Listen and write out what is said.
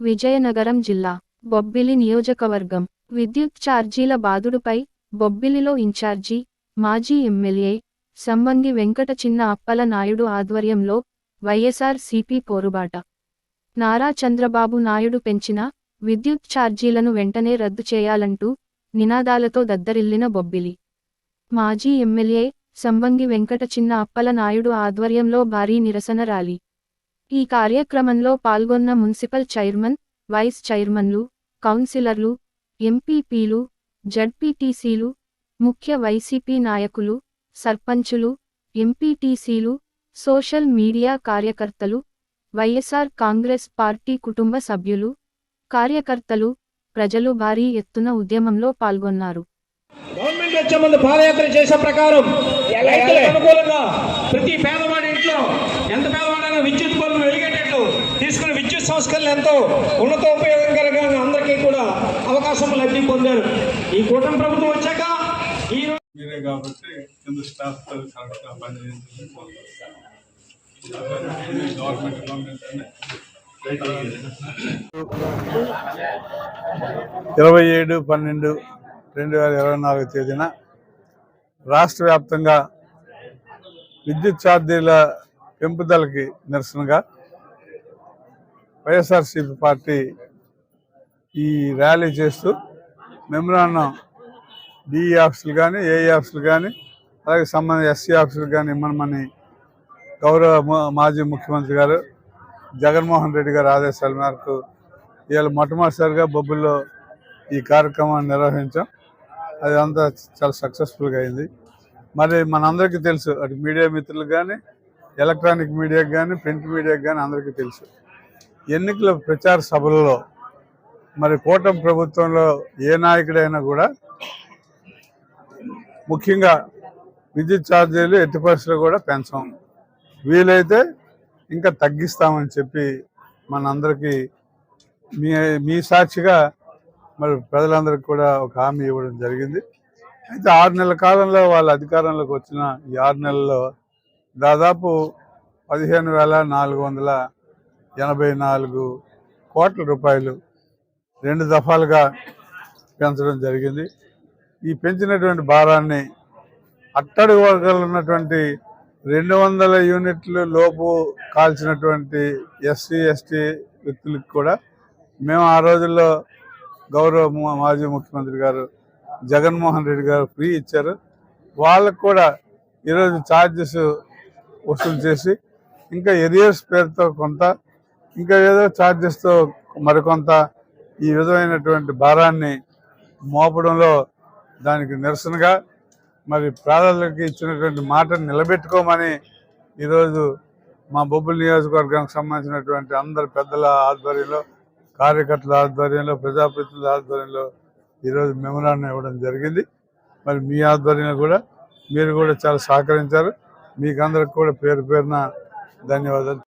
విజయనగరం జిల్లా బొబ్బిలి నియోజకవర్గం. విద్యుత్ ఛార్జీల బాదుడుపై బొబ్బిలిలో ఇన్ఛార్జి మాజీ ఎమ్మెల్యే సంబంధి వెంకట చిన్న అప్పల నాయుడు ఆధ్వర్యంలో వైఎస్ఆర్ సిపి పోరుబాట. నారా చంద్రబాబు నాయుడు పెంచిన విద్యుత్ ఛార్జీలను వెంటనే రద్దు చేయాలంటూ నినాదాలతో దద్దరిల్లిన బొబ్బిలి. మాజీ ఎమ్మెల్యే సంబంగి వెంకట చిన్న అప్పల నాయుడు ఆధ్వర్యంలో భారీ నిరసన ర్యాలీ. ఈ కార్యక్రమంలో పాల్గొన్న మున్సిపల్ చైర్మన్ వైస్ చైర్మన్లు కౌన్సిలర్లు ఎంపీపీలు జడ్పీటీసీలు ముఖ్య వైసీపీ నాయకులు సర్పంచులు ఎంపీటీసీలు సోషల్ మీడియా కార్యకర్తలు వైఎస్ఆర్ కాంగ్రెస్ పార్టీ కుటుంబ సభ్యులు కార్యకర్తలు ప్రజలు భారీ ఎత్తున ఉద్యమంలో పాల్గొన్నారు. గవర్నమెంట్ వచ్చే ముందు పాదయాత్ర చేసే ప్రకారం ప్రతి ఎంతో ఉన్నతోపయోగకరంగా అందరికీ కూడా అవకాశం లబ్ధి పొందారు. ఈ కూటమి ప్రభుత్వం వచ్చాక ఈ మీరే కాబట్టి కింద స్టాఫ్ కరెక్ట్గా గవర్నమెంట్ ఇరవై ఏడు పన్నెండు రెండు వేల ఇరవై నాలుగు తేదీన రాష్ట్ర వ్యాప్తంగా విద్యుత్ ఛార్జీల పెంపుదలకి నిరసనగా వైఎస్ఆర్సీపీ పార్టీ ఈ ర్యాలీ చేస్తూ మెమరాన్నం డిఈ ఆఫీసులు కానీ ఏఈ ఆఫీసులు కానీ అలాగే సంబంధ ఎస్సీ ఆఫీసులు కానీ ఇమ్మనమని గౌరవ మాజీ ముఖ్యమంత్రి గారు జగన్మోహన్ రెడ్డి గారి ఆదేశాల మేరకు ఇవాళ మొట్టమొదటిసారిగా బొబ్బుల్లో ఈ కార్యక్రమాన్ని నిర్వహించాం. అది అంతా చాలా సక్సెస్ఫుల్గా అయింది. మరి మనందరికీ తెలుసు అటు మీడియా మిత్రులకు కానీ ఎలక్ట్రానిక్ మీడియాకి కానీ ప్రింట్ మీడియాకి కానీ అందరికీ తెలుసు. ఎన్నికల ప్రచార సభలలో మరి కూటమి ప్రభుత్వంలో ఏ నాయకుడైనా కూడా ముఖ్యంగా విద్యుత్ ఛార్జీలు ఎట్టి పరిస్థితులు కూడా పెంచాం. వీలైతే ఇంకా తగ్గిస్తామని చెప్పి మనందరికీ మీ మీ సాక్షిగా మరి ప్రజలందరికీ కూడా ఒక హామీ ఇవ్వడం జరిగింది. అయితే ఆరు నెలల కాలంలో వాళ్ళ అధికారంలోకి వచ్చిన ఈ ఆరు నెలల్లో దాదాపు పదిహేను వేల నాలుగు వందల ఎనభై నాలుగు కోట్ల రూపాయలు రెండు దఫాలుగా పెంచడం జరిగింది. ఈ పెంచినటువంటి భారాన్ని అట్టడి వర్గాలు ఉన్నటువంటి రెండు వందల యూనిట్లు లోపు కాల్చినటువంటి ఎస్సీ ఎస్టీ వ్యక్తులకు కూడా మేము ఆ రోజుల్లో గౌరవ మాజీ ముఖ్యమంత్రి గారు జగన్మోహన్ రెడ్డి గారు ఫ్రీ ఇచ్చారు. వాళ్ళకు కూడా ఈరోజు ఛార్జెస్ వసూలు చేసి ఇంకా ఎరియర్స్ పేరుతో కొంత ఇంకా ఏదో ఛార్జెస్తో మరికొంత ఈ విధమైనటువంటి భారాన్ని మోపడంలో దానికి నిరసనగా మరి ప్రాధాన్యతకి ఇచ్చినటువంటి మాటను నిలబెట్టుకోమని ఈరోజు మా బొబ్బుల నియోజకవర్గానికి సంబంధించినటువంటి అందరి పెద్దల ఆధ్వర్యంలో కార్యకర్తల ఆధ్వర్యంలో ప్రజాప్రతినిధుల ఆధ్వర్యంలో ఈరోజు మెమరాన్ని ఇవ్వడం జరిగింది. మరి మీ ఆధ్వర్యంలో కూడా మీరు కూడా చాలా సహకరించారు. మీకు అందరికి కూడా పేరు పేరున ధన్యవాదాలు